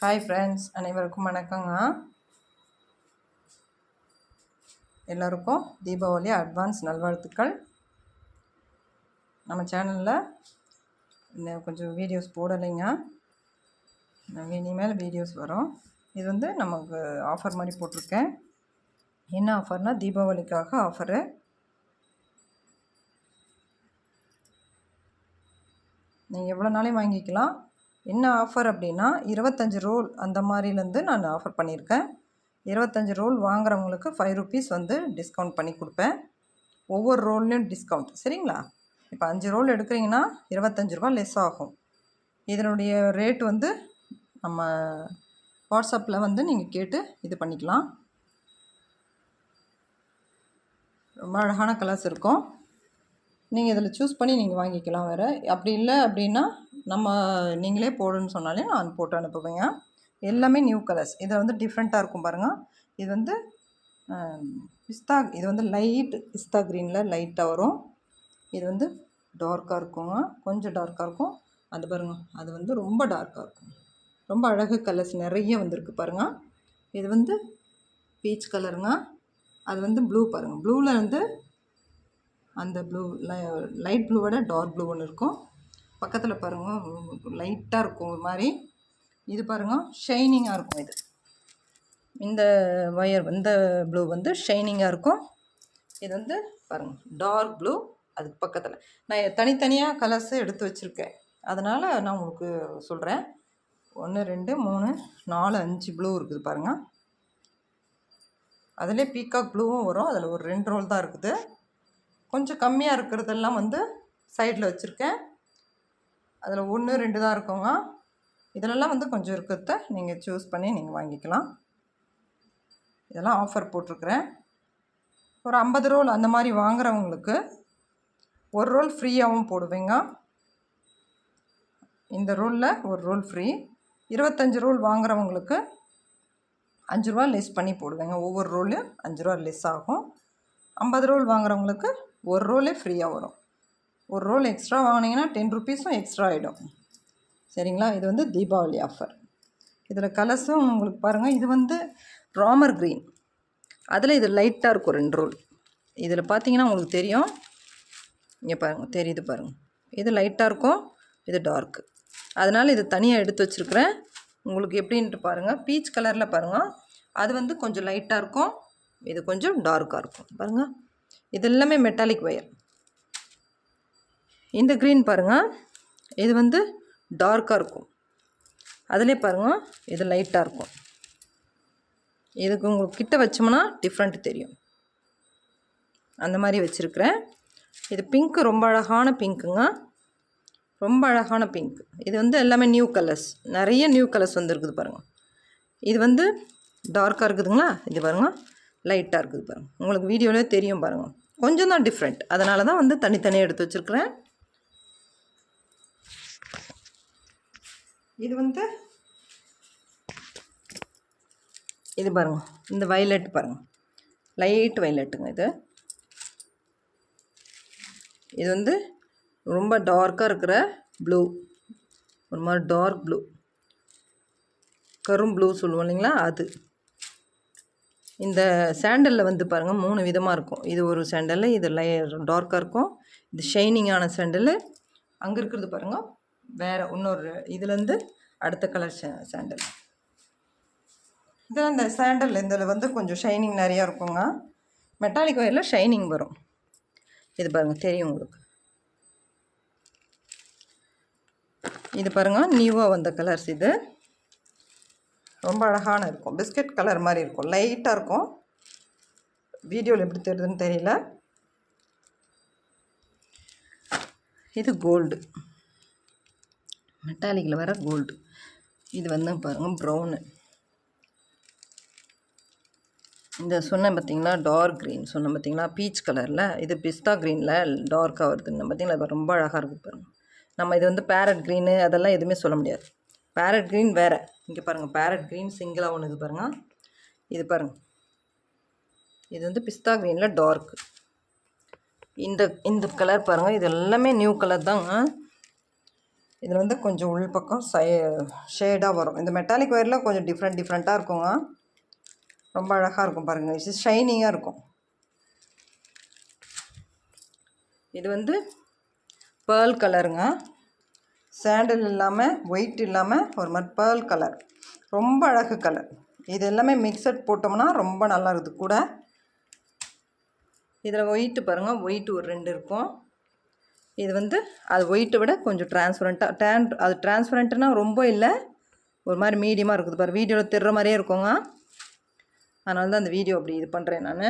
Hi friends அனைவருக்கும் வணக்கங்க. எல்லோருக்கும் தீபாவளி அட்வான்ஸ் நல்வாழ்த்துக்கள். நம்ம சேனலில் இன்னும் கொஞ்சம் வீடியோஸ் போடலைங்க. நாங்கள் இனிமேல் வீடியோஸ் வரும். இது வந்து நமக்கு ஆஃபர் மாதிரி போட்டிருக்கேன். என்ன ஆஃபர்னால் தீபாவளிக்காக ஆஃபரு நீங்கள் எவ்வளோ நாளையும் வாங்கிக்கலாம்? என்ன ஆஃபர் அப்படின்னா இருபத்தஞ்சி ரோல் அந்த மாதிரிலேருந்து நான் ஆஃபர் பண்ணியிருக்கேன். இருபத்தஞ்சி ரோல் வாங்குறவங்களுக்கு ஃபைவ் ருபீஸ் வந்து டிஸ்கவுண்ட் பண்ணி கொடுப்பேன். ஒவ்வொரு ரோல்லையும் டிஸ்கவுண்ட் சரிங்களா? இப்போ அஞ்சு ரோல் எடுக்கிறீங்கன்னா இருபத்தஞ்சி ரூபா லெஸ் ஆகும். இதனுடைய ரேட் வந்து நம்ம வாட்ஸ்அப்பில் வந்து நீங்கள் கேட்டு இது பண்ணிக்கலாம். ரொம்ப அழகான கலர்ஸ் இருக்கும். நீங்கள் இதில் சூஸ் பண்ணி நீங்கள் வாங்கிக்கலாம் வேறு. அப்படி இல்லை அப்படின்னா நம்ம நீங்களே போடுன்னு சொன்னாலே நான் போட்டு அனுப்புவேங்க. எல்லாமே நியூ கலர்ஸ் இதை வந்து டிஃப்ரெண்ட்டாக இருக்கும் பாருங்கள் இது வந்து பிஸ்தா இது வந்து லைட் பிஸ்தா க்ரீனில் லைட்டாக வரும். இது வந்து டார்க்காக இருக்குங்க. கொஞ்சம் டார்க்காக இருக்கும். அது பாருங்கள் அது வந்து ரொம்ப டார்க்காக இருக்கும். ரொம்ப அழகு கலர்ஸ் நிறைய வந்திருக்கு பாருங்கள் இது வந்து பீச் கலருங்க அது வந்து ப்ளூ பாருங்கள் ப்ளூவில் வந்து அந்த ப்ளூ லைட் ப்ளூவோட டார்க் ப்ளூ ஒன்று இருக்கும். பக்கத்தில் பாருங்கள் லைட்டாக இருக்கும் ஒரு மாதிரி. இது பாருங்கள் ஷைனிங்காக இருக்கும் இது. இந்த ஒயர் இந்த ப்ளூ வந்து ஷைனிங்காக இருக்கும். இது வந்து பாருங்கள் டார்க் ப்ளூ அதுக்கு பக்கத்தில். நான் தனித்தனியாக கலர்ஸு எடுத்து வச்சுருக்கேன். அதனால் நான் உங்களுக்கு சொல்கிறேன் ஒன்று ரெண்டு மூணு நாலு அஞ்சு ப்ளூ இருக்குது பாருங்கள் அதிலே பீகாக் ப்ளூவும் வரும். அதில் ஒரு ரெண்டு ரோல் தான் இருக்குது. கொஞ்சம் கம்மியாக இருக்கிறதெல்லாம் வந்து சைடில் வச்சுருக்கேன். அதில் ஒன்று ரெண்டு தான் இருக்குங்க. இதிலெல்லாம் வந்து கொஞ்சம் இருக்கிறத நீங்கள் சூஸ் பண்ணி நீங்கள் வாங்கிக்கலாம். இதெல்லாம் ஆஃபர் போட்டிருக்குறேன். ஒரு ஐம்பது ரோல் அந்த மாதிரி வாங்குகிறவங்களுக்கு ஒரு ரோல் ஃப்ரீயாகவும் போடுவேங்க. இந்த ரோலில் ஒரு ரோல் ஃப்ரீ இருபத்தஞ்சி ரோல் வாங்குறவங்களுக்கு அஞ்சு ரூபா லெஸ் பண்ணி போடுவேங்க. ஒவ்வொரு ரோலையும் அஞ்சு ரூபா லெஸ் ஆகும். ஐம்பது ரோல் வாங்குறவங்களுக்கு ஒரு ரோலே ஃப்ரீயாக வரும். ஒரு ரோல் எக்ஸ்ட்ரா வாங்கினீங்கன்னா டென் ருபீஸும் எக்ஸ்ட்ரா ஆகிடும் சரிங்களா? இது வந்து தீபாவளி ஆஃபர் இதில் கலர்ஸும் உங்களுக்கு பாருங்கள் இது வந்து ராமர் க்ரீன் அதில் இது லைட்டாக இருக்கும் ரெண்டு ரோல் இதில் பார்த்தீங்கன்னா உங்களுக்கு தெரியும். இங்கே பாருங்கள் தெரியுது பாருங்கள் இது லைட்டாக இருக்கும் இது டார்க்கு அதனால் இது தனியாக எடுத்து வச்சுருக்குறேன். உங்களுக்கு எப்படின்ட்டு பாருங்கள் பீச் கலரில் பாருங்கள் அது வந்து கொஞ்சம் லைட்டாக இருக்கும் இது கொஞ்சம் டார்க்காக இருக்கும். பாருங்கள் இது எல்லாமே மெட்டாலிக் ஒயர் இந்த க்ரீன் பாருங்கள் இது வந்து டார்க்காக இருக்கும். அதிலே பாருங்கள் இது லைட்டாக இருக்கும். இதுக்கு உங்களுக்கு கிட்ட வச்சோம்னா டிஃப்ரெண்ட் தெரியும். அந்த மாதிரி வச்சுருக்குறேன். இது பிங்க்கு ரொம்ப அழகான பிங்க்குங்க ரொம்ப அழகான பிங்க் இது வந்து எல்லாமே நியூ கலர்ஸ் நிறைய நியூ கலர்ஸ் வந்துருக்குது பாருங்கள் இது வந்து டார்க்காக இருக்குதுங்களா? இது பாருங்கள் லைட்டாக இருக்குது பாருங்கள் உங்களுக்கு வீடியோவிலே தெரியும் பாருங்கள் கொஞ்சம் தான் டிஃப்ரெண்ட் அதனால தான் வந்து தனித்தனியாக எடுத்து வச்சுருக்கிறேன். இது வந்து இது பாருங்கள் இந்த வயலட் பாருங்கள் லைட் வயலட்டுங்க இது. இது வந்து ரொம்ப டார்க்காக இருக்கிற ப்ளூ ஒரு மாதிரி டார்க் ப்ளூ கரும் ப்ளூ சொல்லுவோம் இல்லைங்களா? அது. இந்த சேண்டலில் வந்து பாருங்கள் மூணு விதமாக இருக்கும். இது ஒரு சேண்டல் இது லை டார்க்காக இருக்கும். இது ஷைனிங்கான சேண்டலு அங்கே இருக்கிறது பாருங்கள் வேறு இன்னொரு இதுலேருந்து அடுத்த கலர் சாண்டல் இதில் இந்த சாண்டல் இதில் வந்து கொஞ்சம் ஷைனிங் நிறையா இருக்குங்க. மெட்டாலிக் ஒயரில் ஷைனிங் வரும். இது பாருங்கள் தெரியும் உங்களுக்கு. இது பாருங்கள் நியூவாக வந்த கலர்ஸ் இது. ரொம்ப அழகான இருக்கும். பிஸ்கட் கலர் மாதிரி இருக்கும். லைட்டாக இருக்கும். வீடியோவில் எப்படி தெரியுதுன்னு தெரியல. இது கோல்டு மெட்டாலிக்கில் வர கோல்டு. இது வந்து பாருங்கள் ப்ரௌனு இந்த சொன்னேன் பார்த்தீங்கன்னா டார்க் க்ரீன் சொன்னேன் பார்த்தீங்கன்னா பீச் கலரில் இது பிஸ்தா க்ரீனில் டார்க்காக வருதுன்னு பார்த்தீங்களா ரொம்ப அழகாக இருக்குது பாருங்கள் நம்ம இது வந்து பேரட் க்ரீனு அதெல்லாம் எதுவுமே சொல்ல முடியாது. பேரட் க்ரீன் வேறு. இங்கே பாருங்கள் பேரட் க்ரீன் சிங்கிளாக ஒன்று இது பாருங்கள் இது பாருங்கள் இது வந்து பிஸ்தா க்ரீனில் டார்க் இந்த இந்த கலர் பாருங்கள் இது எல்லாமே நியூ கலர் தாங்க. இதில் வந்து கொஞ்சம் உள் பக்கம் சை ஷேடாக வரும். இந்த மெட்டாலிக் ஒயரில் கொஞ்சம் டிஃப்ரெண்ட் டிஃப்ரெண்ட்டாக இருக்குங்க. ரொம்ப அழகாக இருக்கும் பாருங்கள் இது ஷைனிங்காக இருக்கும். இது வந்து பேர்ல் கலருங்க சாண்டில் இல்லாமல் ஒயிட் இல்லாமல் ஒரு மாதிரி பேர்ல் கலர் ரொம்ப அழகு கலர் இது எல்லாமே மிக்சட் போட்டோம்னா ரொம்ப நல்லா இருக்குது. கூட. இதில் ஒயிட்டு பாருங்கள் ஒயிட் ஒரு ரெண்டு இருக்கும். இது வந்து அது ஒயிட்டை விட கொஞ்சம் டிரான்ஸ்பரண்ட்டாக டேன் அது டிரான்ஸ்பரண்ட்டுனா ரொம்ப இல்லை. ஒரு மாதிரி மீடியமாக இருக்குது பாரு. வீடியோவில் தெரிற மாதிரியே இருக்குங்க. அதனால தான் அந்த வீடியோ அப்படி இது பண்ணுறேன் நான்.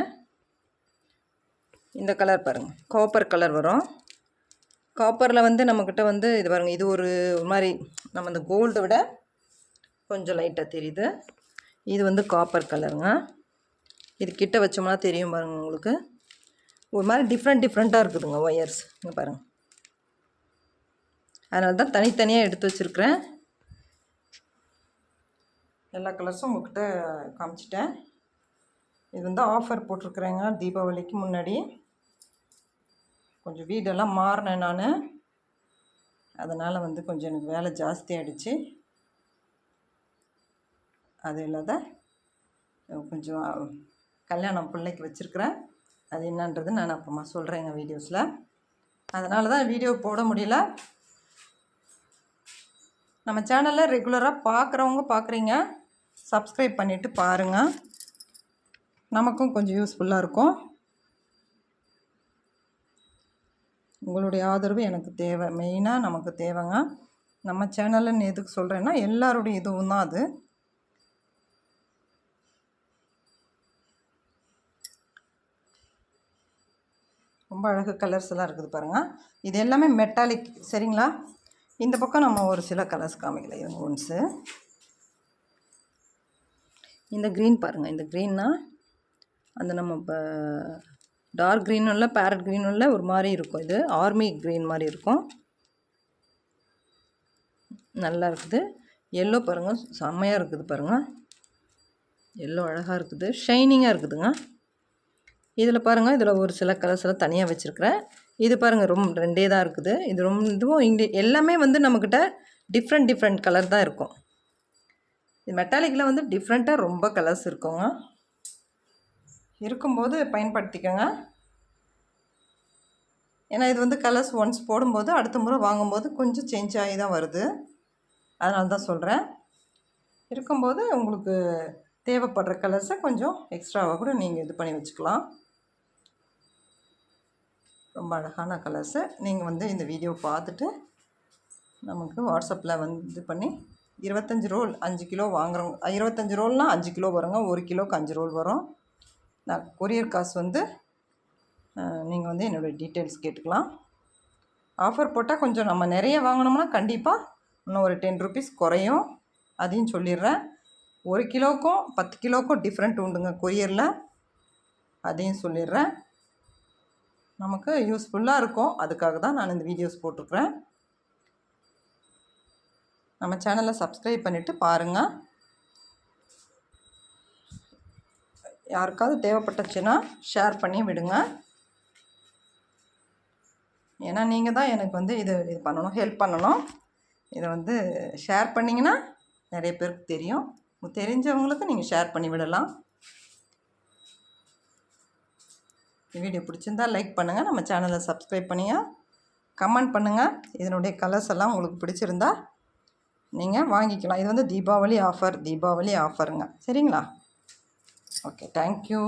இந்த கலர் பாருங்கள் காப்பர் கலர் வரும். காப்பரில் வந்து நம்மக்கிட்ட வந்து இது பாருங்கள் இது ஒரு ஒரு மாதிரி நம்ம இந்த கோல்டை விட கொஞ்சம் லைட்டாக தெரியுது. இது வந்து காப்பர் கலருங்க இது கிட்ட வச்சோம்னா தெரியும் பாருங்கள் உங்களுக்கு. ஒரு மாதிரி டிஃப்ரெண்ட் டிஃப்ரெண்ட்டாக இருக்குதுங்க ஒயர்ஸ் இங்கே பாருங்கள் அதனால தான் தனித்தனியாக எடுத்து வச்சுருக்கிறேன். எல்லா கலர்ஸும் உங்கள்கிட்ட காமிச்சிட்டேன். இது வந்து ஆஃபர் போட்டிருக்குறேங்க தீபாவளிக்கு முன்னாடி. கொஞ்சம் வீடெல்லாம் மாறினேன் நான். அதனால் வந்து கொஞ்சம் எனக்கு வேலை ஜாஸ்தி ஆகிடுச்சு அது இல்லாத கொஞ்சம் கல்யாணம் பிள்ளைக்கு வச்சுருக்குறேன். அது என்னன்றது நான் அப்புறமா சொல்கிறேங்க வீடியோஸில். அதனால தான் வீடியோ போட முடியல. நம்ம சேனலை ரெகுலராக பார்க்குறவங்க பார்க்குறீங்க சப்ஸ்கிரைப் பண்ணிவிட்டு பாருங்கள் நமக்கும் கொஞ்சம் யூஸ்ஃபுல்லாக இருக்கும். உங்களுடைய ஆதரவு எனக்கு தேவை. மெயினாக நமக்கு தேவைங்க. நம்ம சேனலில் எதுக்கு சொல்கிறேன்னா எல்லாருடைய இதுவும் தான் அது. ரொம்ப அழகு கலர்ஸ் எல்லாம் இருக்குது பாருங்கள் இது எல்லாமே மெட்டாலிக் சரிங்களா? இந்த பக்கம் நம்ம ஒரு சில கலர்ஸ் காமிக்கலாம் இவங்க ஒன்ஸு இந்த க்ரீன் பாருங்கள் இந்த க்ரீன்னா அந்த நம்ம இப்போ டார்க் க்ரீனும் இல்லை பேரட் க்ரீனும் இல்லை ஒரு மாதிரி இருக்கும் இது. ஆர்மி க்ரீன் மாதிரி இருக்கும். நல்லா இருக்குது. எல்லோ பாருங்கள் செம்மையாக இருக்குது பாருங்கள் எல்லோ அழகாக இருக்குது. ஷைனிங்காக இருக்குதுங்க. இதில் பாருங்கள் இதில் ஒரு சில கலர்ஸ் எல்லாம் தனியாக வச்சுருக்கிறேன். இது பாருங்கள் ரொம்ப ரெண்டே தான் இருக்குது. இது ரொம்ப இதுவும் இங்கே எல்லாமே வந்து நம்மக்கிட்ட டிஃப்ரெண்ட் டிஃப்ரெண்ட் கலர் தான் இருக்கும். இது மெட்டாலிக்கில் வந்து டிஃப்ரெண்ட்டாக ரொம்ப கலர்ஸ் இருக்குங்க. இருக்கும்போது பயன்படுத்திக்கோங்க. ஏன்னா இது வந்து கலர்ஸ் ஒன்ஸ் போடும்போது அடுத்த முறை வாங்கும்போது கொஞ்சம் சேஞ்ச் ஆகி தான் வருது. அதனால தான் சொல்கிறேன் இருக்கும்போது உங்களுக்கு தேவைப்படுற கலர்ஸை கொஞ்சம் எக்ஸ்ட்ராவாக கூட நீங்கள் இது பண்ணி வச்சுக்கலாம். ரொம்ப அழகான கலர்ஸு நீங்கள் வந்து இந்த வீடியோ பார்த்துட்டு நமக்கு வாட்ஸ்அப்பில் வந்து இது பண்ணி இருபத்தஞ்சி ரோல் அஞ்சு கிலோ வாங்குறவங்க இருபத்தஞ்சி ரோல்னால் அஞ்சு கிலோ வருங்க. ஒரு கிலோவுக்கு அஞ்சு ரோல் வரும். நான் கொரியர் காசு வந்து நீங்கள் வந்து என்னுடைய டீட்டெயில்ஸ் கேட்டுக்கலாம். ஆஃபர் போட்டால் கொஞ்சம் நம்ம நிறைய வாங்கினோம்னா கண்டிப்பாக இன்னும் ஒரு டென் ருபீஸ் குறையும். அதையும் சொல்லிடுறேன். ஒரு கிலோவுக்கும் பத்து கிலோவுக்கும் டிஃப்ரெண்ட் உண்டுங்க கொரியரில் அதையும் சொல்லிடுறேன். நமக்கு யூஸ்ஃபுல்லாக இருக்கும். அதுக்காக தான் நான் இந்த வீடியோஸ் போட்டிருக்குறேன். நம்ம சேனலை சப்ஸ்கிரைப் பண்ணிவிட்டு பாருங்கள் யாருக்காவது தேவைப்பட்டுச்சுன்னா ஷேர் பண்ணி விடுங்க. ஏன்னா நீங்கள் தான் எனக்கு வந்து இது இது பண்ணணும் ஹெல்ப் பண்ணணும். இதை வந்து ஷேர் பண்ணிங்கன்னா நிறைய பேருக்கு தெரியும். தெரிஞ்சவங்களுக்கு நீங்கள் ஷேர் பண்ணி விடலாம். வீடியோ பிடிச்சிருந்தா லைக் பண்ணுங்கள் நம்ம சேனலை சப்ஸ்கிரைப் பண்ணிங்க கமெண்ட் பண்ணுங்கள் இதனுடைய கலர்ஸ் எல்லாம் உங்களுக்கு பிடிச்சிருந்தா நீங்கள் வாங்கிக்கலாம். இது வந்து தீபாவளி ஆஃபர் தீபாவளி ஆஃபருங்க சரிங்களா? Okay thank you